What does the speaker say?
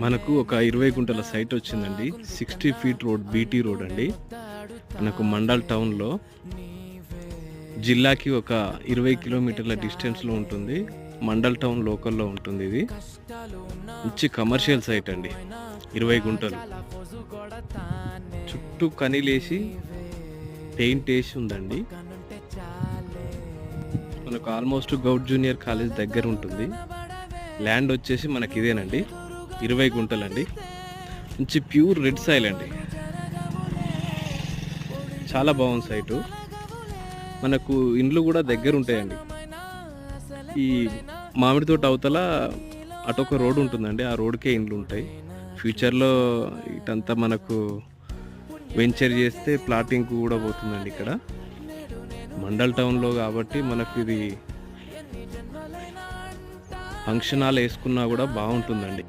మనకు ఒక ఇరవై గుంటల సైట్ వచ్చిందండి. Sixty feet road BT road అండి. మనకు మండల్ టౌన్లో జిల్లాకి ఒక ఇరవై కిలోమీటర్ల డిస్టెన్స్లో ఉంటుంది. మండల్ టౌన్ లోకల్లో ఉంటుంది ఇది. మంచి కమర్షియల్ సైట్ అండి. ఇరవై గుంటలు. చుట్టూ కనీలేసి పెయింట్ వేసి ఉందండి. మనకు ఆల్మోస్ట్ గౌడ్ జూనియర్ కాలేజ్ దగ్గర ఉంటుంది. ల్యాండ్ వచ్చేసి మనకి ఇదేనండి. ఇరవై గుంటలండి. మంచి ప్యూర్ రెడ్ సాయిల్ అండి. చాలా బాగుంది సైటు. మనకు ఇండ్లు కూడా దగ్గర ఉంటాయండి. ఈ మామిడి తోట అవతల అటొక రోడ్ ఉంటుందండి. ఆ రోడ్కే ఇండ్లు ఉంటాయి. ఫ్యూచర్లో ఇటంతా మనకు వెంచర్ చేస్తే ప్లాటింగ్ కూడా పోతుందండి ఇక్కడ. మండల్ టౌన్లో కాబట్టి మనకు ఇది ఫంక్షన్ హాల్ వేసుకున్నా కూడా బాగుంటుందండి.